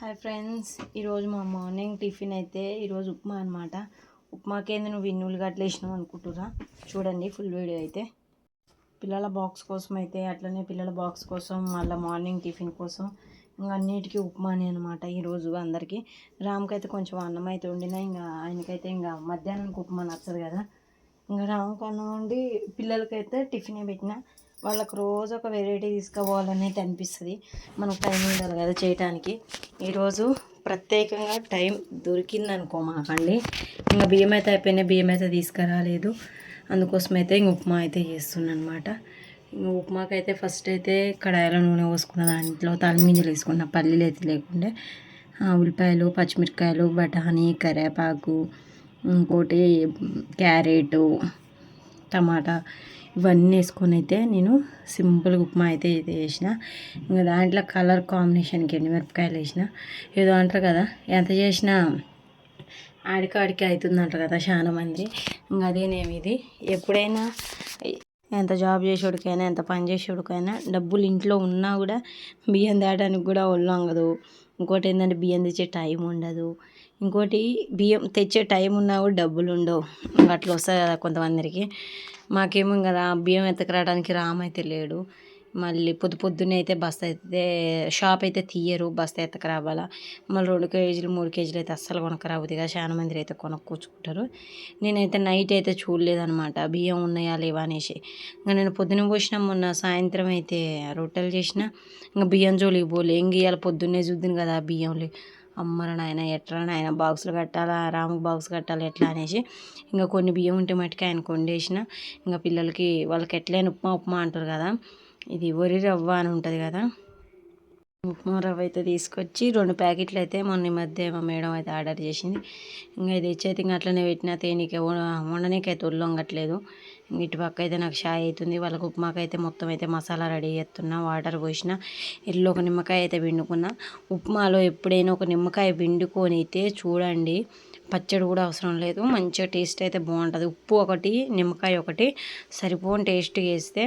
Hi friends ఈరోజు మా morning tiffin అయితే ఈరోజు ఉప్మా అనమాట ఉప్మాకేంది నువ్వు ఇన్ని అట్లా వేసినావు అనుకుంటురా చూడండి ఫుల్ వీడియో అయితే. పిల్లల బాక్స్ కోసం అయితే అట్లనే పిల్లల బాక్స్ కోసం మళ్ళీ మార్నింగ్ టిఫిన్ కోసం ఇంకా అన్నిటికీ ఉప్మానే అనమాట ఈరోజు అందరికీ. రామ్కి అయితే కొంచెం అన్నం అయితే వండినా ఇంకా ఆయనకైతే ఇంకా మధ్యాహ్నానికి ఉప్మా నచ్చదు కదా. ఇంకా రామ్కి అన్నం వండి పిల్లలకైతే టిఫినే పెట్టిన. వాళ్ళకి రోజు ఒక వెరైటీ తీసుకోవాలనేది అనిపిస్తుంది. మనకు టైం ఉండాలి కదా చేయటానికి. ఈరోజు ప్రత్యేకంగా టైం దొరికింది అనుకో మాకండి. ఇంకా బియ్యం అయితే అయిపోయినాయి. బియ్యం అయితే తీసుకురాలేదు. అందుకోసం అయితే ఇంక ఉప్మా అయితే చేస్తున్నాను అనమాట ఇంకా ఉప్మాకి అయితే ఫస్ట్ అయితే కడాయిలో నూనె పోసుకున్న దాంట్లో తలమింజలు వేసుకున్న పల్లీలు అయితే లేకుండే ఉల్లిపాయలు పచ్చిమిరపకాయలు బఠానీ కరివేపాకు ఇంకోటి క్యారెట్ టమాటా ఇవన్నీ వేసుకొని అయితే నేను సింపుల్గా ఉప్మా అయితే ఇది వేసిన. ఇంకా దాంట్లో కలర్ కాంబినేషన్కి ఎండుమిరపకాయలు వేసిన. ఏదో అంటారు కదా ఎంత చేసినా ఆడికాడికి అవుతుంది అంటారు కదా చాలా మంది. ఇంకా అదేనేమి ఇది? ఎప్పుడైనా ఎంత జాబ్ చేసేవాడికైనా ఎంత పని చేసేవాడికైనా డబ్బులు ఇంట్లో ఉన్నా కూడా బియ్యం తేడానికి కూడా ఒళ్ళు అంగదు ఇంకోటి ఏంటంటే బియ్యం తెచ్చే టైం ఉండదు. ఇంకోటి బియ్యం తెచ్చే టైం ఉన్నా కూడా డబ్బులు ఉండవు. అట్లా వస్తుంది కదా కొంతమందికి. మాకేమో కదా బియ్యం ఎత్తుకురావడానికి రామ్ అయితే లేడు. మళ్ళీ పొద్దు పొద్దున్నే అయితే బస్తా అయితే షాప్ అయితే తీయరు బస్తా ఎత్తక రావాలా. మళ్ళీ రెండు కేజీలు మూడు కేజీలు అయితే అస్సలు కొనకరాబుద్ది కదా చాలా మంది అయితే కొనుక్కొచ్చుకుంటారు. నేనైతే నైట్ అయితే చూడలేదనమాట బియ్యం ఉన్నాయా లేవా అనేసి. ఇంకా నేను పొద్దున పోసిన మొన్న సాయంత్రం అయితే రొట్టెలు చేసిన. ఇంకా బియ్యం జోలికి పోలే. ఇంక ఇవాళ పొద్దున్నే చూద్దును కదా బియ్యం అమ్మరా నాయన ఎట్లా నాయన బాక్సులు కట్టాలా? రాముకి బాక్స్ కట్టాలి? ఎట్లా అనేసి. ఇంకా కొన్ని బియ్యం ఉంటే మట్టుకు ఆయన కొండేసిన ఇంకా పిల్లలకి వాళ్ళకి ఎట్లయినా ఉప్మా ఉప్మా అంటారు కదా. ఇది వరి రవ్వ అని ఉంటుంది కదా. ఉప్మా రవ్వ అయితే తీసుకొచ్చి రెండు ప్యాకెట్లు అయితే మొన్న మధ్య మా మేడం అయితే ఆర్డర్ చేసింది. ఇంకా ఇది తెచ్చైతే ఇంకా అట్లనే పెట్టిన తేనీకే వండనీకైతే ఉల్లొంగట్లేదు ఇంక ఇటు పక్క అయితే నాకు షాయ్ అవుతుంది వాళ్ళకి ఉప్మాకి అయితే మొత్తం అయితే మసాలా రెడీ చేస్తున్నా వాటర్ పోసిన ఎల్లో ఒక నిమ్మకాయ అయితే పిండుకున్నా. ఉప్మాలో ఎప్పుడైనా ఒక నిమ్మకాయ పిండుకొని అయితే చూడండి పచ్చడి కూడా అవసరం లేదు. మంచిగా టేస్ట్ అయితే బాగుంటుంది. ఉప్పు ఒకటి నిమ్మకాయ ఒకటి సరిపోని టేస్ట్ వేస్తే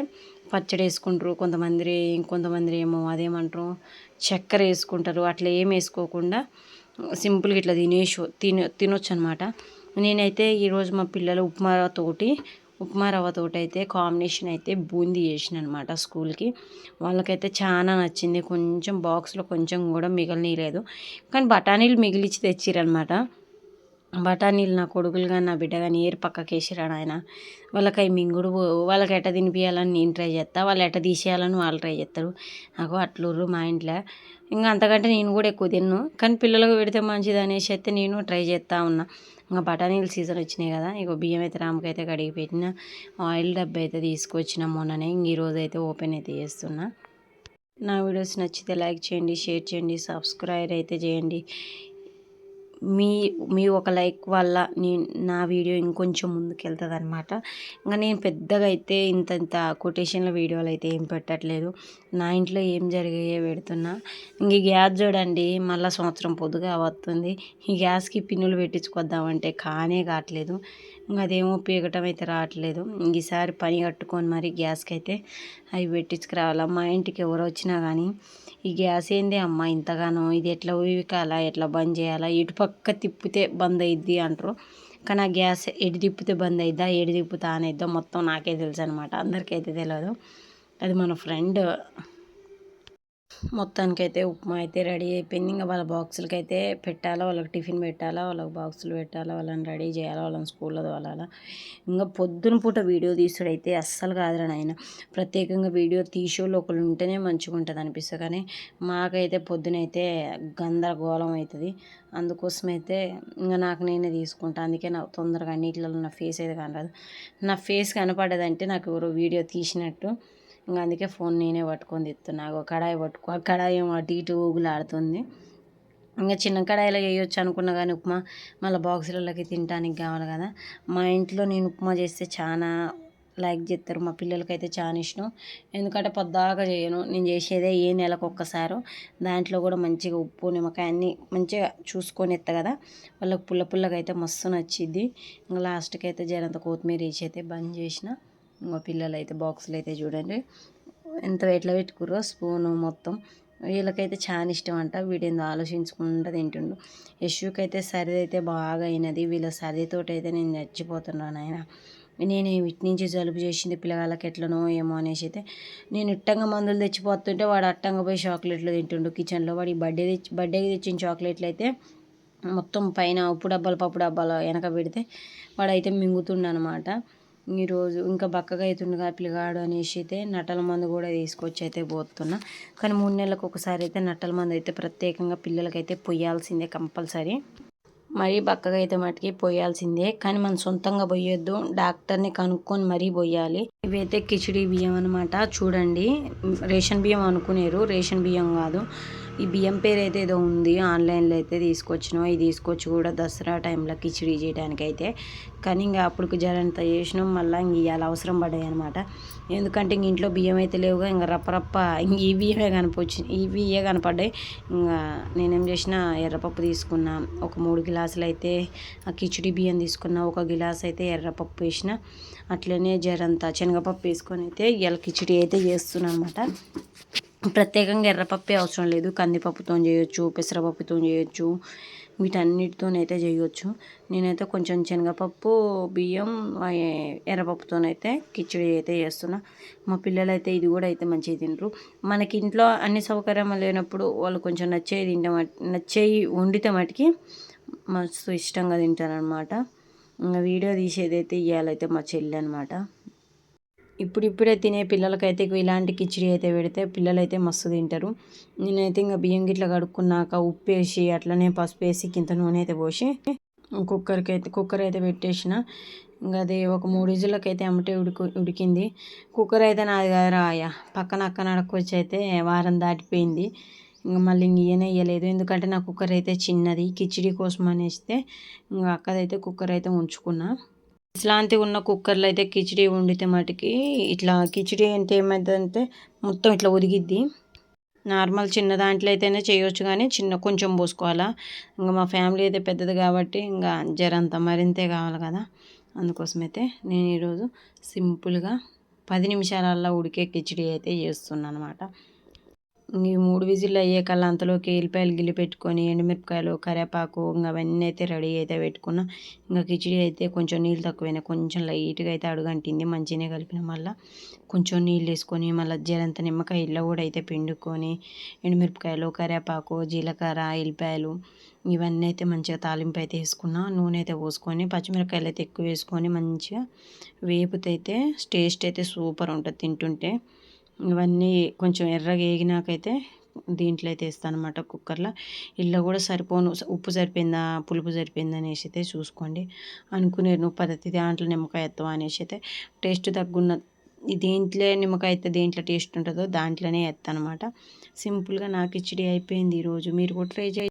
పచ్చడి వేసుకుంటారు. కొంతమంది ఇంకొంతమంది ఏమో అదేమంటారు చక్కెర వేసుకుంటారు. అట్లా ఏం వేసుకోకుండా సింపుల్గా ఇట్లా తినేసి తిన తినొచ్చు అనమాట నేనైతే ఈరోజు మా పిల్లలు ఉప్మా తోటి ఉప్మా రవ్వతోటి అయితే కాంబినేషన్ అయితే బూందీ చేసిన అనమాట స్కూల్కి. వాళ్ళకైతే చాలా నచ్చింది. కొంచెం బాక్స్లో కొంచెం కూడా మిగలనీయలేదు కానీ బఠానీలు మిగిలిచ్చి తెచ్చిరనమాట. బఠానీలు నా కొడుకులు కానీ నా బిడ్డ కానీ ఏరు పక్కకి వేసిరాడు ఆయన. వాళ్ళకి అవి మింగుడు పో- వాళ్ళకి ఎట్ట తినిపించాలని నేను ట్రై చేస్తా వాళ్ళు ఎట్ట తీసేయాలని వాళ్ళు ట్రై చేస్తారు. నాకు అట్లుర్రు మా ఇంట్లో. ఇంకా అంతకంటే నేను కూడా ఎక్కువ తిన్ను. కానీ పిల్లలకు పెడితే మంచిది అనేసి అయితే నేను ట్రై చేస్తూ ఉన్నా. ఇంకా బఠానీలు సీజన్ వచ్చినాయి కదా ఇక బియ్యం అయితే రామకి అయితే కడిగి పెట్టిన ఆయిల్ డబ్బా అయితే తీసుకొచ్చిన మొన్ననే. ఇంక ఈరోజు అయితే ఓపెన్ అయితే చేస్తున్నా. నా వీడియోస్ నచ్చితే లైక్ చేయండి షేర్ చేయండి సబ్స్క్రైబ్ అయితే చేయండి. మీ మీ ఒక లైక్ వల్ల నేను నా వీడియో ఇంకొంచెం ముందుకు వెళ్తుంది అనమాట ఇంకా నేను పెద్దగా అయితే ఇంత ఇంత కొటేషన్ల వీడియోలు అయితే ఏం పెట్టట్లేదు. నా ఇంట్లో ఏం జరిగాయో పెడుతున్నా. ఇంక గ్యాస్ చూడండి మళ్ళీ సంవత్సరం పొద్దుగా వస్తుంది ఈ గ్యాస్కి పిన్నులు పెట్టించుకొద్దామంటే కానే కావట్లేదు. ఇంకా అదేమో పీకటం అయితే రావట్లేదు. ఇంక ఈసారి పని కట్టుకొని మరి గ్యాస్కి అయితే అవి పెట్టించుకురావాలి? మా ఇంటికి ఎవరు వచ్చినా కానీ ఈ గ్యాస్ ఏంది అమ్మ ఇంతగానో? ఇది ఎట్లా ఊవికాలా ఎట్లా బంద్ చేయాలా? ఇటు పక్క తిప్పితే బంద్ అయ్యిద్ది అంటారు. కానీ ఆ గ్యాస్ ఎటు తిప్పితే బంద్ అయిద్దా? ఎటు తిప్పుతా అనేద్దో మొత్తం నాకే తెలుసు అనమాట అందరికైతే తెలియదు అది మన ఫ్రెండ్ మొత్తానికైతే ఉప్మా అయితే రెడీ అయిపోయింది. ఇంకా వాళ్ళ బాక్సులకి అయితే పెట్టాలా వాళ్ళకి టిఫిన్ పెట్టాలా వాళ్ళకి బాక్సులు పెట్టాలా వాళ్ళని రెడీ చేయాలా వాళ్ళని స్కూల్లో తోలాలా. ఇంకా పొద్దున పూట వీడియో తీసుడైతే అస్సలు కాదురా నాయన. ప్రత్యేకంగా వీడియో తీసేవాళ్ళు ఒకళ్ళు ఉంటేనే మంచిగా ఉంటుంది అనిపిస్తుంది. కానీ మాకైతే పొద్దునైతే గందరగోళం అవుతుంది అందుకోసం అయితే ఇంకా నాకు నేనే తీసుకుంటా. అందుకే నాకు తొందరగా నీటిలో నా ఫేస్ అయితే కనరాదు నా ఫేస్ కనపడేదంటే నాకు ఎవరో వీడియో తీసినట్టు ఇంకా అందుకే ఫోన్ నేనే పట్టుకొని తిస్తున్నా ఒక కడాయి పట్టుకో. ఆ కడాయి ఏమో అటు ఇటు ఊగులాడుతుంది. ఇంకా చిన్న కడాయిలో వేయొచ్చు అనుకున్నా కానీ ఉప్మా మళ్ళీ బాక్సులలోకి తినడానికి కావాలి కదా. మా ఇంట్లో నేను ఉప్మా చేస్తే చాలా లైక్ చేస్తారు మా పిల్లలకైతే చాలా ఇష్టం. ఎందుకంటే పొద్దాకా చేయను. నేను చేసేదే ఏ నెలకు ఒక్కసారి. దాంట్లో కూడా మంచిగా ఉప్పు నిమ్మకాయ అన్నీ మంచిగా చూసుకొని ఎత్త కదా. వాళ్ళకి పుల్ల పుల్లగా అయితే మస్తు నచ్చిద్ది. ఇంకా లాస్ట్కి అయితే జరంత కొత్తిమీర వేసి అయితే బంద్ చేసిన. ఇంకో పిల్లలు అయితే బాక్సులు అయితే చూడండి. ఎంత ఎట్లా పెట్టుకుర్రో స్పూను మొత్తం. వీళ్ళకైతే చాలా ఇష్టం అంట వీడేందో ఆలోచించుకుంటూ తింటుండు. యశుకి అయితే సరిది అయితే బాగా అయినది వీళ్ళ సరిదితోటి అయితే నేను చచ్చిపోతున్నాను ఆయన నేను వీటి నుంచి జలుబు చేసింది పిల్లగాళ్ళకి ఎట్లనో ఏమో అనేసి అయితే నేను ఇట్టంగా మందులు తెచ్చిపోతుంటే వాడు అట్టంగా పోయి చాక్లెట్లు తింటుండు. కిచెన్లో వాడి బర్త్డే తెచ్చి బర్త్డేకి తెచ్చిన చాక్లెట్లు అయితే మొత్తం పైన ఉప్పు డబ్బాలు పప్పు డబ్బాలు వెనక పెడితే వాడైతే మింగుతుండనమాట. ఈరోజు ఇంకా బక్కగా అవుతుండగా పిల్లగాడు అనేసి అయితే నట్టల మందు కూడా తీసుకొచ్చి అయితే పోతున్నా. కానీ మూడు నెలలకు ఒకసారి అయితే నట్టల మందు అయితే ప్రత్యేకంగా పిల్లలకైతే పొయ్యాల్సిందే కంపల్సరీ. మరీ బక్కగా అయితే మటుకి పోయాల్సిందే. కానీ మనం సొంతంగా పోయొద్దు. డాక్టర్ని కనుక్కొని మరీ పోయాలి. ఇవైతే కిచిడి బియ్యం అనమాట చూడండి. రేషన్ బియ్యం అనుకునేరు. రేషన్ బియ్యం కాదు. ఈ బియ్యం పేరు అయితే ఏదో ఉంది. ఆన్లైన్లో అయితే తీసుకొచ్చినాం ఇది తీసుకొచ్చి కూడా దసరా టైంలో కిచిడి చేయడానికి అయితే కానీ ఇంకా అప్పుడు జరంత చేసినాం మళ్ళీ ఇంక ఇవాళ అవసరం పడ్డాయి అనమాట ఎందుకంటే ఇంక ఇంట్లో బియ్యం అయితే లేవుగా ఇంకా రప్పరప్ప ఇంక ఈ బియ్యమే కనిపించి ఇవి ఇవే కనపడ్డాయి. ఇంకా నేనేం చేసిన ఎర్రపప్పు తీసుకున్నా ఒక మూడు గిలాసులు అయితే ఆ కిచిడి బియ్యం తీసుకున్నా ఒక గిలాస్ అయితే ఎర్రపప్పు వేసిన అట్లనే జరంతా శనగపప్పు వేసుకొని అయితే ఇవాళ కిచిడి అయితే చేస్తున్నాను అనమాట ప్రత్యేకంగా ఎర్రపప్పే అవసరం లేదు. కందిపప్పుతో చేయొచ్చు పెసరపప్పుతో చేయొచ్చు వీటన్నిటితోనైతే చేయొచ్చు. నేనైతే కొంచెం శనగపప్పు బియ్యం ఎర్రపప్పుతోనైతే కిచిడి అయితే చేస్తున్నా. మా పిల్లలు అయితే ఇది కూడా అయితే మంచిగా తింటారు మనకి ఇంట్లో అన్ని సౌకర్యం లేనప్పుడు వాళ్ళు కొంచెం నచ్చేవి తింటే నచ్చేవి వండితే మటుకి మస్తు ఇష్టంగా తింటారనమాట ఇంకా వీడియో తీసేది అయితే ఇవ్వాలైతే మా చెల్లి అనమాట ఇప్పుడిప్పుడే తినే పిల్లలకైతే ఇలాంటి కిచిడి అయితే పెడితే పిల్లలైతే మస్తు తింటారు. నేనైతే ఇంకా బియ్యం గిట్ల కడుక్కున్నాక ఉప్పు వేసి అట్లనే పసుపు వేసి కింద నూనె అయితే పోసి కుక్కర్కి అయితే కుక్కర్ అయితే పెట్టేసిన. ఇంకా అది ఒక మూడు విజులకి అయితే అమ్మటే ఉడికి ఉడికింది. కుక్కర్ అయితే నాది కదా అయ్యా. పక్కన అక్క నడకొచ్చి అయితే వారం దాటిపోయింది. ఇంకా మళ్ళీ ఇంక ఈయన వేయలేదు ఎందుకంటే నా కుక్కర్ అయితే చిన్నది. కిచిడి కోసం అనేస్తే ఇంకా అక్కదైతే కుక్కర్ అయితే ఉంచుకున్నా. ఇట్లాంటి ఉన్న కుక్కర్లో అయితే కిచిడి వండితే మటుకి ఇట్లా కిచిడి అంటే ఏమైందంటే మొత్తం ఇట్లా ఒదిగిద్ది నార్మల్ చిన్న దాంట్లో అయితేనే చేయొచ్చు కానీ చిన్న కొంచెం పోసుకోవాలా. ఇంకా మా ఫ్యామిలీ అయితే పెద్దది కాబట్టి ఇంకా జరంత మరింతే కావాలి కదా. అందుకోసమైతే నేను ఈరోజు సింపుల్గా పది నిమిషాలల్లో ఉడికే కిచిడి అయితే చేస్తున్నాను అనమాట ఈ మూడు విజిల్లు అయ్యే కల్లా అంతలోకి ఎల్లిపాయలు గిల్లి పెట్టుకొని ఎండుమిరపకాయలు కరివేపాకు ఇంకా అవన్నీ అయితే రెడీ అయితే పెట్టుకున్నా. ఇంకా కిచిడి అయితే కొంచెం నీళ్ళు తక్కువైనా కొంచెం లైట్గా అయితే అడుగంటింది. మంచిగానే కలిపిన మళ్ళీ కొంచెం నీళ్ళు వేసుకొని మళ్ళీ జరంత నిమ్మకాయ ఇళ్ళ కూడా అయితే పిండుకొని ఎండుమిరపకాయలు కరివేపాకు జీలకర్ర ఎల్లిపాయలు ఇవన్నీ అయితే మంచిగా తాలింపు అయితే వేసుకున్నా. నూనె అయితే పోసుకొని పచ్చిమిరపకాయలు అయితే ఎక్కువ వేసుకొని మంచిగా వేపుతైతే టేస్ట్ అయితే సూపర్ ఉంటుంది తింటుంటే. ఇవన్నీ కొంచెం ఎర్రగా వేగినాకైతే దీంట్లో అయితే వేస్తాను అనమాట కుక్కర్లో. ఇల్లు కూడా సరిపోను. ఉప్పు సరిపోయిందా పులుపు సరిపోయిందా అనేసి అయితే చూసుకోండి. అనుకునే నువ్వు పద్ధతి దాంట్లో నిమ్మకాయ ఎత్తావా అనేసి అయితే టేస్ట్ తగ్గున్న దేంట్లో నిమ్మకాయ అయితే దేంట్లో టేస్ట్ ఉంటుందో దాంట్లోనే ఎత్తానమాట. సింపుల్గా నాకు కిచిడి అయిపోయింది ఈరోజు. మీరు కూడా ట్రై చేయండి.